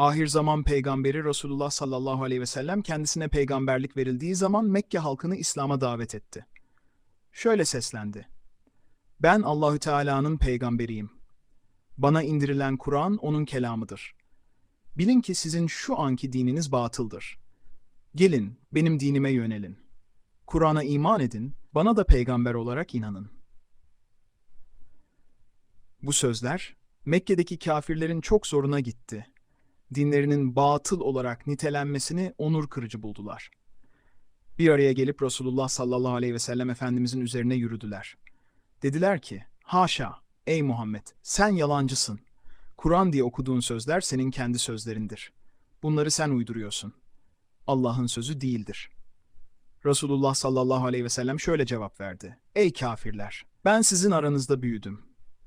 Ahir zaman peygamberi Resulullah sallallahu aleyhi ve sellem kendisine peygamberlik verildiği zaman Mekke halkını İslam'a davet etti. Şöyle seslendi. Ben Allahü Teala'nın peygamberiyim. Bana indirilen Kur'an onun kelamıdır. Bilin ki sizin şu anki dininiz batıldır. Gelin benim dinime yönelin. Kur'an'a iman edin, bana da peygamber olarak inanın. Bu sözler Mekke'deki kafirlerin çok zoruna gitti. Dinlerinin batıl olarak nitelenmesini onur kırıcı buldular. Bir araya gelip Resulullah sallallahu aleyhi ve sellem Efendimizin üzerine yürüdüler. Dediler ki, haşa, ey Muhammed, sen yalancısın. Kur'an diye okuduğun sözler senin kendi sözlerindir. Bunları sen uyduruyorsun. Allah'ın sözü değildir. Resulullah sallallahu aleyhi ve sellem şöyle cevap verdi. Ey kafirler! Ben sizin aranızda büyüdüm.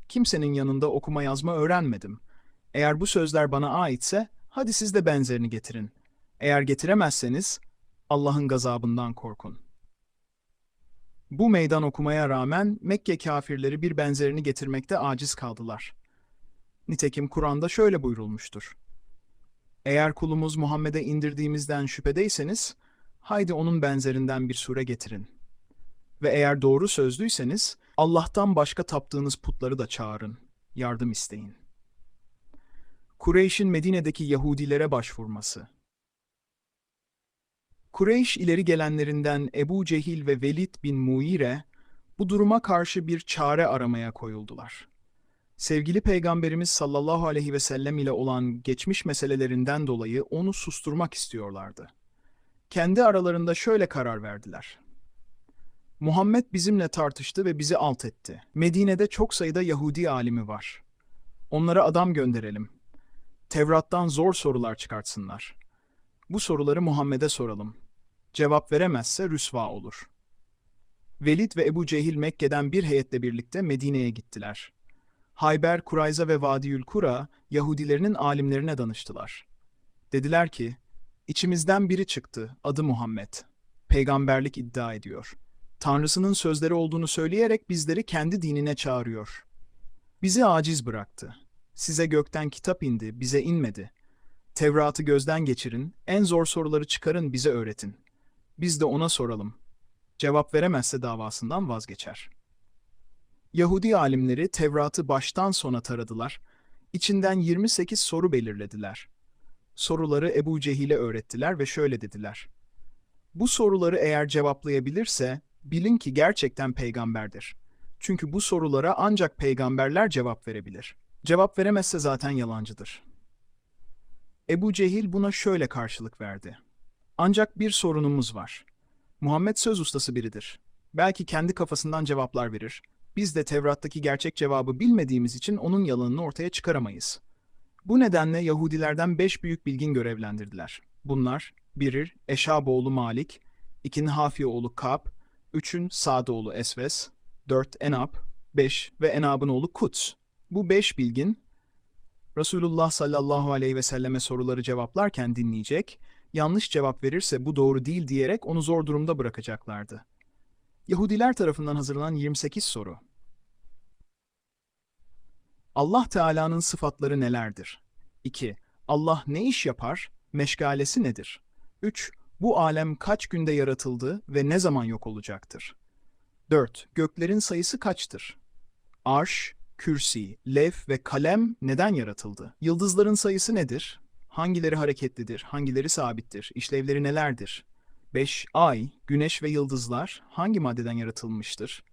Kimsenin yanında okuma yazma öğrenmedim. Eğer bu sözler bana aitse, hadi siz de benzerini getirin. Eğer getiremezseniz, Allah'ın gazabından korkun. Bu meydan okumaya rağmen Mekke kafirleri bir benzerini getirmekte aciz kaldılar. Nitekim Kur'an'da şöyle buyurulmuştur. Eğer kulumuz Muhammed'e indirdiğimizden şüphedeyseniz, haydi onun benzerinden bir sure getirin. Ve eğer doğru sözlüyseniz, Allah'tan başka taptığınız putları da çağırın, yardım isteyin. Kureyş'in Medine'deki Yahudilere başvurması Kureyş ileri gelenlerinden Ebu Cehil ve Velid bin Muire, bu duruma karşı bir çare aramaya koyuldular. Sevgili Peygamberimiz sallallahu aleyhi ve sellem ile olan geçmiş meselelerinden dolayı onu susturmak istiyorlardı. Kendi aralarında şöyle karar verdiler. Muhammed bizimle tartıştı ve bizi alt etti. Medine'de çok sayıda Yahudi alimi var. Onlara adam gönderelim. Tevrat'tan zor sorular çıkartsınlar. Bu soruları Muhammed'e soralım. Cevap veremezse rüsva olur. Velid ve Ebu Cehil Mekke'den bir heyetle birlikte Medine'ye gittiler. Hayber, Kurayza ve Vadiül Kura, Yahudilerinin alimlerine danıştılar. Dediler ki, içimizden biri çıktı, adı Muhammed. Peygamberlik iddia ediyor. Tanrısının sözleri olduğunu söyleyerek bizleri kendi dinine çağırıyor. Bizi aciz bıraktı. Size gökten kitap indi, bize inmedi. Tevrat'ı gözden geçirin, en zor soruları çıkarın, bize öğretin. Biz de ona soralım. Cevap veremezse davasından vazgeçer. Yahudi alimleri Tevrat'ı baştan sona taradılar. İçinden 28 soru belirlediler. Soruları Ebu Cehil'e öğrettiler ve şöyle dediler. Bu soruları eğer cevaplayabilirse bilin ki gerçekten peygamberdir. Çünkü bu sorulara ancak peygamberler cevap verebilir. Cevap veremezse zaten yalancıdır. Ebu Cehil buna şöyle karşılık verdi. Ancak bir sorunumuz var. Muhammed söz ustası biridir. Belki kendi kafasından cevaplar verir. Biz de Tevrat'taki gerçek cevabı bilmediğimiz için onun yalanını ortaya çıkaramayız. Bu nedenle Yahudilerden beş büyük bilgin görevlendirdiler. Bunlar, birir Eşab oğlu Malik, ikinin Hafi oğlu Kab, üçün Sa'd oğlu Esves, dört Enab, beş ve Enab'ın oğlu Kuts. Bu beş bilgin, Resulullah sallallahu aleyhi ve selleme soruları cevaplarken dinleyecek, yanlış cevap verirse bu doğru değil diyerek onu zor durumda bırakacaklardı. Yahudiler tarafından hazırlanan 28 soru. Allah Teala'nın sıfatları nelerdir? 2. Allah ne iş yapar? Meşgalesi nedir? 3. Bu alem kaç günde yaratıldı ve ne zaman yok olacaktır? 4. Göklerin sayısı kaçtır? Arş, kürsi, lef ve kalem neden yaratıldı? Yıldızların sayısı nedir? Hangileri hareketlidir, hangileri sabittir, işlevleri nelerdir? 5. Ay, güneş ve yıldızlar hangi maddeden yaratılmıştır?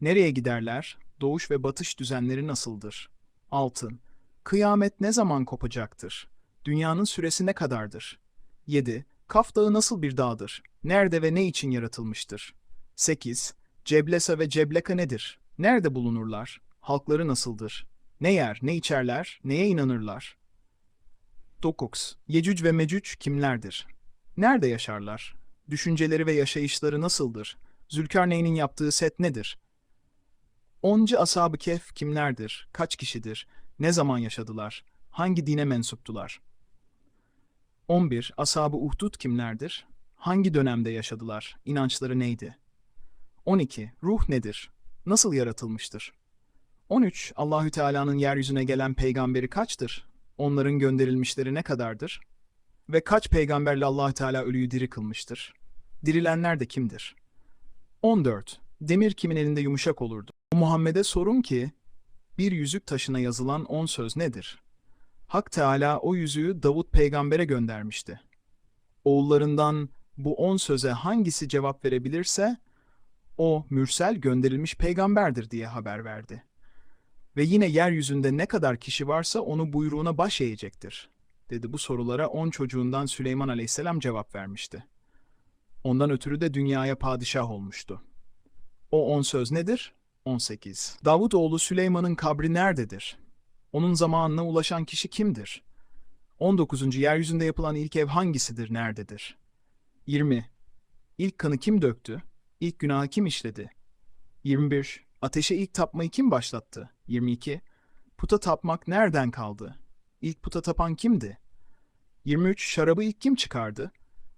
Nereye giderler? Doğuş ve batış düzenleri nasıldır? 6. Kıyamet ne zaman kopacaktır? Dünyanın süresi ne kadardır? 7. Kaf Dağı nasıl bir dağdır? Nerede ve ne için yaratılmıştır? 8. Ceblesa ve Cebleka nedir? Nerede bulunurlar? Halkları nasıldır? Ne yer, ne içerler, neye inanırlar? 9. Yecüc ve Mecüc kimlerdir? Nerede yaşarlar? Düşünceleri ve yaşayışları nasıldır? Zülkarneyn'in yaptığı set nedir? 10. Ashab-ı Kehf kimlerdir? Kaç kişidir? Ne zaman yaşadılar? Hangi dine mensuptular? 11. Ashab-ı Uhdud kimlerdir? Hangi dönemde yaşadılar? İnançları neydi? 12. Ruh nedir? Nasıl yaratılmıştır? 13. Allahü Teala'nın yeryüzüne gelen peygamberi kaçtır? Onların gönderilmişleri ne kadardır? Ve kaç peygamberle Allah Teala ölüyü diri kılmıştır? Dirilenler de kimdir? 14. Demir kimin elinde yumuşak olurdu? Muhammed'e sorun ki, bir yüzük taşına yazılan on söz nedir? Hak Teala o yüzüğü Davut peygambere göndermişti. Oğullarından bu on söze hangisi cevap verebilirse, o mürsel gönderilmiş peygamberdir diye haber verdi. Ve yine yeryüzünde ne kadar kişi varsa onu buyruğuna baş eğecektir, dedi bu sorulara on çocuğundan Süleyman aleyhisselam cevap vermişti. Ondan ötürü de dünyaya padişah olmuştu. O on söz nedir? 18. Davut oğlu Süleyman'ın kabri nerededir? Onun zamanına ulaşan kişi kimdir? 19. Yeryüzünde yapılan ilk ev hangisidir, nerededir? 20. İlk kanı kim döktü? İlk günahı kim işledi? 21. Ateşe ilk tapmayı kim başlattı? 22. Puta tapmak nereden kaldı? İlk puta tapan kimdi? 23. Şarabı ilk kim çıkardı?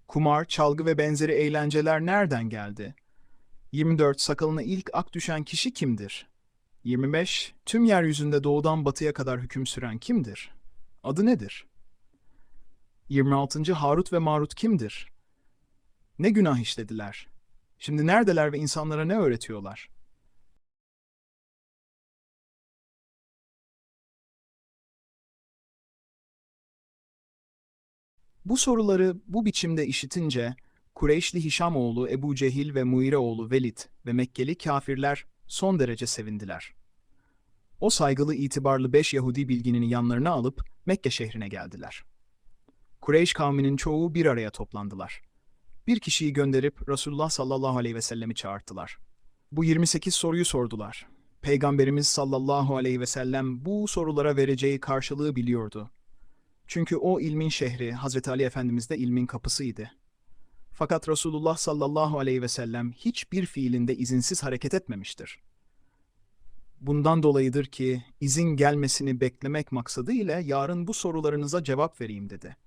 Kumar, çalgı ve benzeri eğlenceler nereden geldi? 24. Sakalına ilk ak düşen kişi kimdir? 25. Tüm yeryüzünde doğudan batıya kadar hüküm süren kimdir? Adı nedir? 26. Harut ve Marut kimdir? Ne günah işlediler? Şimdi neredeler ve insanlara ne öğretiyorlar? Bu soruları bu biçimde işitince Kureyşli Hişam oğlu Ebu Cehil ve Muire oğlu Velid ve Mekkeli kafirler son derece sevindiler. O saygılı itibarlı beş Yahudi bilginini yanlarına alıp Mekke şehrine geldiler. Kureyş kavminin çoğu bir araya toplandılar. Bir kişiyi gönderip Resulullah sallallahu aleyhi ve sellemi çağırttılar. Bu 28 soruyu sordular. Peygamberimiz sallallahu aleyhi ve sellem bu sorulara vereceği karşılığı biliyordu. Çünkü o ilmin şehri Hazreti Ali Efendimiz de ilmin kapısıydı. Fakat Resulullah sallallahu aleyhi ve sellem hiçbir fiilinde izinsiz hareket etmemiştir. Bundan dolayıdır ki izin gelmesini beklemek maksadı ile yarın bu sorularınıza cevap vereyim dedi.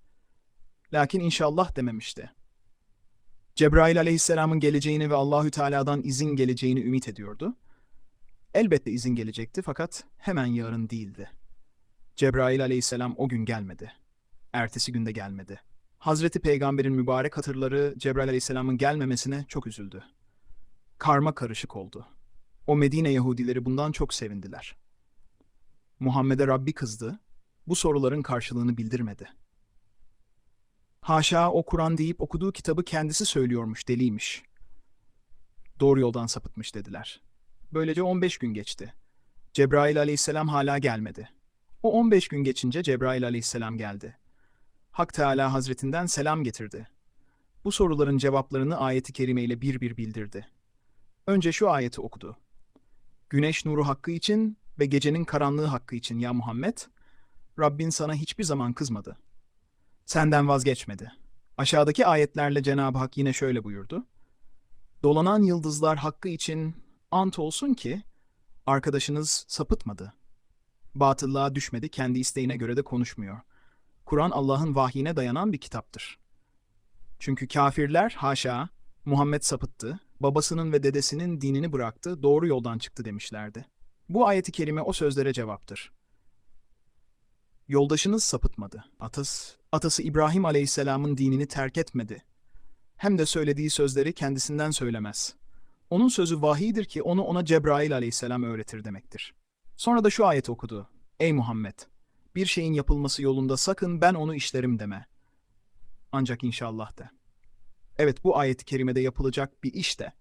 Lakin inşallah dememişti. Cebrail aleyhisselamın geleceğini ve Allahü Teala'dan izin geleceğini ümit ediyordu. Elbette izin gelecekti fakat hemen yarın değildi. Cebrail aleyhisselam o gün gelmedi. Ertesi günde gelmedi. Hazreti Peygamber'in mübarek hatırları Cebrail aleyhisselamın gelmemesine çok üzüldü. Karma karışık oldu. O Medine Yahudileri bundan çok sevindiler. Muhammed'e Rabbi kızdı, bu soruların karşılığını bildirmedi. Haşa o Kur'an deyip okuduğu kitabı kendisi söylüyormuş, deliymiş. Doğru yoldan sapıtmış dediler. Böylece 15 gün geçti. Cebrail aleyhisselam hala gelmedi. O 15 gün geçince Cebrail aleyhisselam geldi. Hak Teala Hazretinden selam getirdi. Bu soruların cevaplarını ayeti kerime ile bir bir bildirdi. Önce şu ayeti okudu. Güneş nuru hakkı için ve gecenin karanlığı hakkı için ya Muhammed, Rabbin sana hiçbir zaman kızmadı. Senden vazgeçmedi. Aşağıdaki ayetlerle Cenab-ı Hak yine şöyle buyurdu. Dolanan yıldızlar hakkı için ant olsun ki arkadaşınız sapıtmadı. Batıllığa düşmedi, kendi isteğine göre de konuşmuyor. Kur'an Allah'ın vahyine dayanan bir kitaptır. Çünkü kafirler haşa Muhammed sapıttı, babasının ve dedesinin dinini bıraktı, doğru yoldan çıktı demişlerdi. Bu ayeti kerime o sözlere cevaptır. Yoldaşınız sapıtmadı. Atası, atası İbrahim aleyhisselamın dinini terk etmedi. Hem de söylediği sözleri kendisinden söylemez. Onun sözü vahiydir ki onu ona Cebrail aleyhisselam öğretir demektir. Sonra da şu ayet okudu. Ey Muhammed! Bir şeyin yapılması yolunda sakın ben onu işlerim deme. Ancak inşallah de. Evet bu ayet-i kerimede yapılacak bir iş de.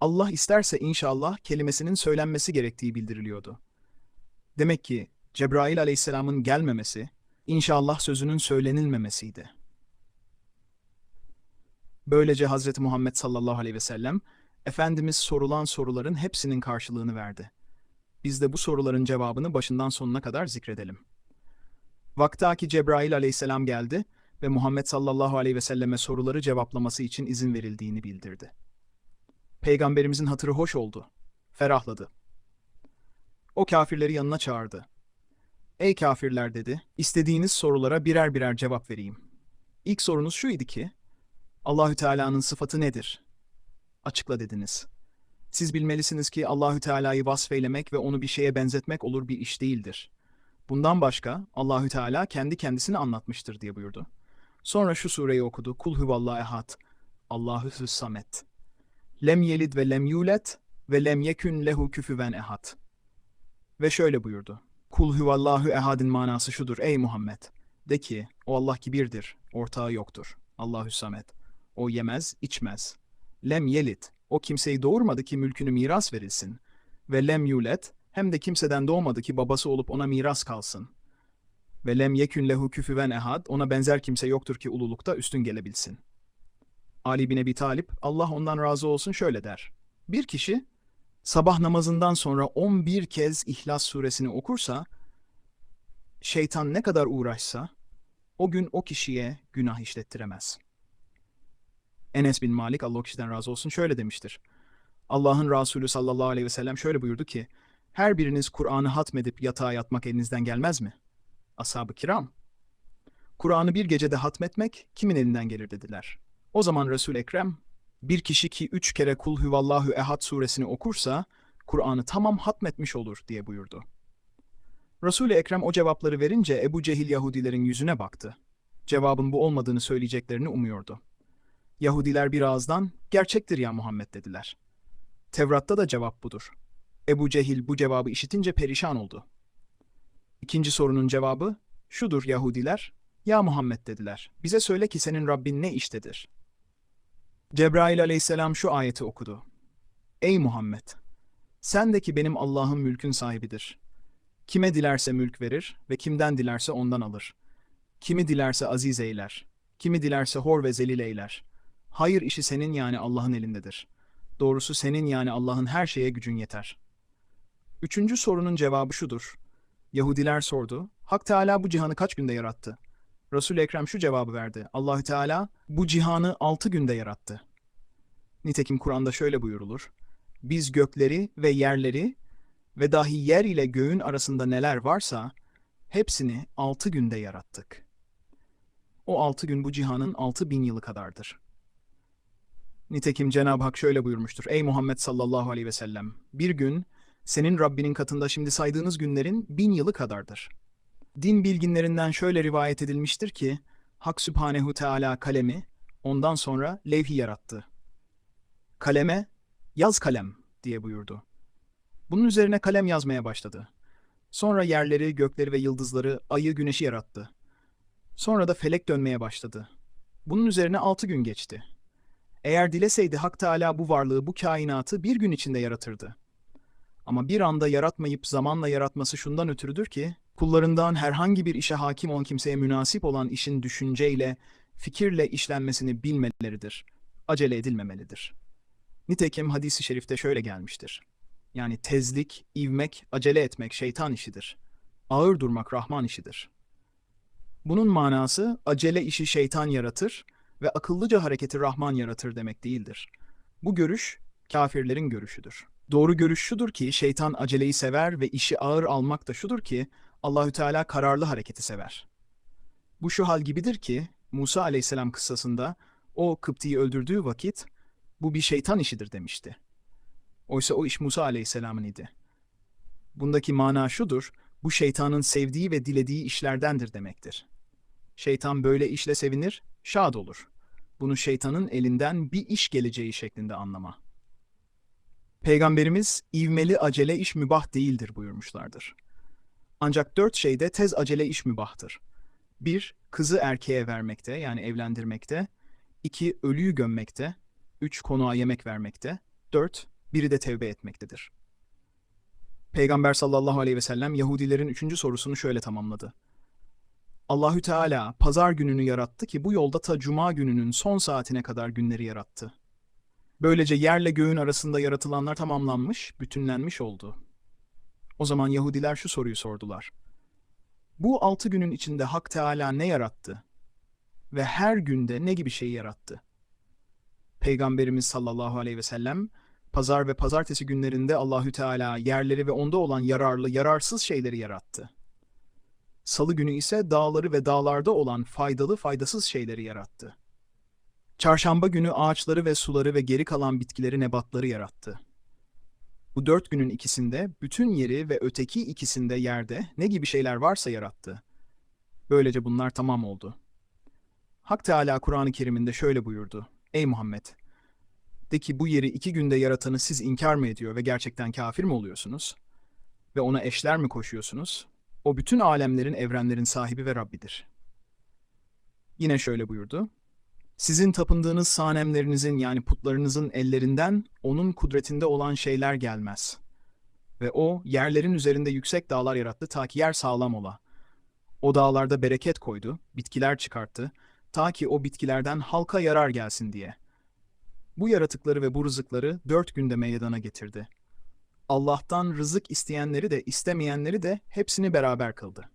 Allah isterse inşallah kelimesinin söylenmesi gerektiği bildiriliyordu. Demek ki Cebrail aleyhisselamın gelmemesi, inşallah sözünün söylenilmemesiydi. Böylece Hz. Muhammed sallallahu aleyhi ve sellem, Efendimiz sorulan soruların hepsinin karşılığını verdi. Biz de bu soruların cevabını başından sonuna kadar zikredelim. Vaktaki Cebrail aleyhisselam geldi ve Muhammed sallallahu aleyhi ve selleme soruları cevaplaması için izin verildiğini bildirdi. Peygamberimizin hatırı hoş oldu, ferahladı. O kafirleri yanına çağırdı. Ey kafirler dedi, istediğiniz sorulara birer birer cevap vereyim. İlk sorunuz şu idi ki, Allahü Teala'nın sıfatı nedir? Açıkla dediniz. Siz bilmelisiniz ki Allahü Teala'yı vasfeylemek ve onu bir şeye benzetmek olur bir iş değildir. Bundan başka Allahü Teala kendi kendisini anlatmıştır diye buyurdu. Sonra şu sureyi okudu. Kul huvallahu ehad. Allahü samet. Lem yelid ve lem yulet ve lem yekün lehu küfüven ehad. Ve şöyle buyurdu. Kul huvallahu ehadin manası şudur. Ey Muhammed! De ki, o Allah ki birdir, ortağı yoktur. Allahü samet. O yemez, içmez. Lem yelit, o kimseyi doğurmadı ki mülkünü miras verilsin. Ve lem yulet, hem de kimseden doğmadı ki babası olup ona miras kalsın. Ve lem yekün lehu küfüven ehad, ona benzer kimse yoktur ki ululukta üstün gelebilsin. Ali bin Ebi Talip, Allah ondan razı olsun şöyle der. Bir kişi, sabah namazından sonra 11 kez İhlas suresini okursa, şeytan ne kadar uğraşsa, o gün o kişiye günah işlettiremez. Enes bin Malik, Allah o kişiden razı olsun, şöyle demiştir. Allah'ın Resulü sallallahu aleyhi ve sellem şöyle buyurdu ki, her biriniz Kur'an'ı hatmedip yatağa yatmak elinizden gelmez mi? Ashab-ı kiram, Kur'an'ı bir gecede hatmetmek kimin elinden gelir dediler. O zaman Resul Ekrem, bir kişi ki üç kere Kul Huvallahu Ehad suresini okursa, Kur'an'ı tamam hatmetmiş olur diye buyurdu. Resul-i Ekrem o cevapları verince Ebu Cehil Yahudilerin yüzüne baktı. Cevabın bu olmadığını söyleyeceklerini umuyordu. Yahudiler bir ağızdan, gerçektir ya Muhammed dediler. Tevrat'ta da cevap budur. Ebu Cehil bu cevabı işitince perişan oldu. İkinci sorunun cevabı, şudur Yahudiler, ya Muhammed dediler, bize söyle ki senin Rabbin ne iştedir? Cebrail aleyhisselam şu ayeti okudu. Ey Muhammed! Sen de ki benim Allah'ım mülkün sahibidir. Kime dilerse mülk verir ve kimden dilerse ondan alır. Kimi dilerse aziz eyler, kimi dilerse hor ve zelil eyler. Hayır işi senin yani Allah'ın elindedir. Doğrusu senin yani Allah'ın her şeye gücün yeter. Üçüncü sorunun cevabı şudur. Yahudiler sordu. Hak Teala bu cihanı kaç günde yarattı? resul Ekrem şu cevabı verdi. Allahü Teala bu cihanı altı günde yarattı. Nitekim Kur'an'da şöyle buyurulur. Biz gökleri ve yerleri ve dahi yer ile göğün arasında neler varsa hepsini altı günde yarattık. O altı gün bu cihanın altı bin yılı kadardır. Nitekim Cenab-ı Hak şöyle buyurmuştur. Ey Muhammed sallallahu aleyhi ve sellem! Bir gün senin Rabbinin katında şimdi saydığınız günlerin bin yılı kadardır. Din bilginlerinden şöyle rivayet edilmiştir ki, Hak Sübhanehu Teala kalemi, ondan sonra levhi yarattı. Kaleme, yaz kalem diye buyurdu. Bunun üzerine kalem yazmaya başladı. Sonra yerleri, gökleri ve yıldızları, ayı, güneşi yarattı. Sonra da felek dönmeye başladı. Bunun üzerine altı gün geçti. Eğer dileseydi Hak Teala bu varlığı, bu kainatı bir gün içinde yaratırdı. Ama bir anda yaratmayıp zamanla yaratması şundan ötürüdür ki, kullarından herhangi bir işe hakim olan kimseye münasip olan işin düşünceyle, fikirle işlenmesini bilmeleridir. Acele edilmemelidir. Nitekim hadisi şerifte şöyle gelmiştir. Yani tezlik, ivmek, acele etmek şeytan işidir. Ağır durmak Rahman işidir. Bunun manası acele işi şeytan yaratır ve akıllıca hareketi Rahman yaratır demek değildir. Bu görüş kafirlerin görüşüdür. Doğru görüş şudur ki şeytan aceleyi sever ve işi ağır almak da şudur ki Allahü Teala kararlı hareketi sever. Bu şu hal gibidir ki Musa aleyhisselam kıssasında o Kıpti'yi öldürdüğü vakit bu bir şeytan işidir demişti. Oysa o iş Musa aleyhisselamın idi. Bundaki mana şudur, bu şeytanın sevdiği ve dilediği işlerdendir demektir. Şeytan böyle işle sevinir, şad olur. Bunu şeytanın elinden bir iş geleceği şeklinde anlama. Peygamberimiz ivmeli acele iş mübah değildir buyurmuşlardır. Ancak dört şeyde tez acele iş mübahtır. Bir, kızı erkeğe vermekte yani evlendirmekte. İki, ölüyü gömmekte. Üç, konuğa yemek vermekte. Dört, biri de tevbe etmektedir. Peygamber sallallahu aleyhi ve sellem Yahudilerin üçüncü sorusunu şöyle tamamladı. Allahü Teala pazar gününü yarattı ki bu yolda ta cuma gününün son saatine kadar günleri yarattı. Böylece yerle göğün arasında yaratılanlar tamamlanmış, bütünlenmiş oldu. O zaman Yahudiler şu soruyu sordular. Bu altı günün içinde Hak Teala ne yarattı? Ve her günde ne gibi şey yarattı? Peygamberimiz sallallahu aleyhi ve sellem, pazar ve pazartesi günlerinde Allahü Teala yerleri ve onda olan yararlı, yararsız şeyleri yarattı. Salı günü ise dağları ve dağlarda olan faydalı, faydasız şeyleri yarattı. Çarşamba günü ağaçları ve suları ve geri kalan bitkileri, nebatları yarattı. Bu dört günün ikisinde bütün yeri ve öteki ikisinde yerde ne gibi şeyler varsa yarattı. Böylece bunlar tamam oldu. Hak Teala Kur'an-ı Kerim'inde şöyle buyurdu. Ey Muhammed! De ki bu yeri iki günde yaratanı siz inkar mı ediyor ve gerçekten kafir mi oluyorsunuz? Ve ona eşler mi koşuyorsunuz? O bütün alemlerin, evrenlerin sahibi ve Rabbidir. Yine şöyle buyurdu. Sizin tapındığınız sanemlerinizin yani putlarınızın ellerinden onun kudretinde olan şeyler gelmez. Ve o yerlerin üzerinde yüksek dağlar yarattı ta ki yer sağlam ola. O dağlarda bereket koydu, bitkiler çıkarttı, ta ki o bitkilerden halka yarar gelsin diye. Bu yaratıkları ve bu rızıkları dört günde meydana getirdi. Allah'tan rızık isteyenleri de istemeyenleri de hepsini beraber kıldı.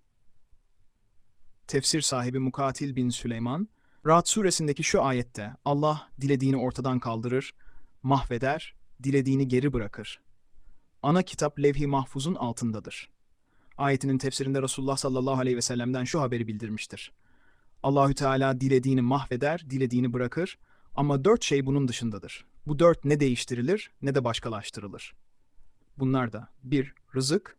Tefsir sahibi Mukatil bin Süleyman, Ra'd suresindeki şu ayette Allah dilediğini ortadan kaldırır, mahveder, dilediğini geri bırakır. Ana kitap levh-i mahfuzun altındadır. Ayetinin tefsirinde Resulullah sallallahu aleyhi ve sellem'den şu haberi bildirmiştir. Allahü Teala dilediğini mahveder, dilediğini bırakır ama dört şey bunun dışındadır. Bu dört ne değiştirilir ne de başkalaştırılır. Bunlar da bir Rızık,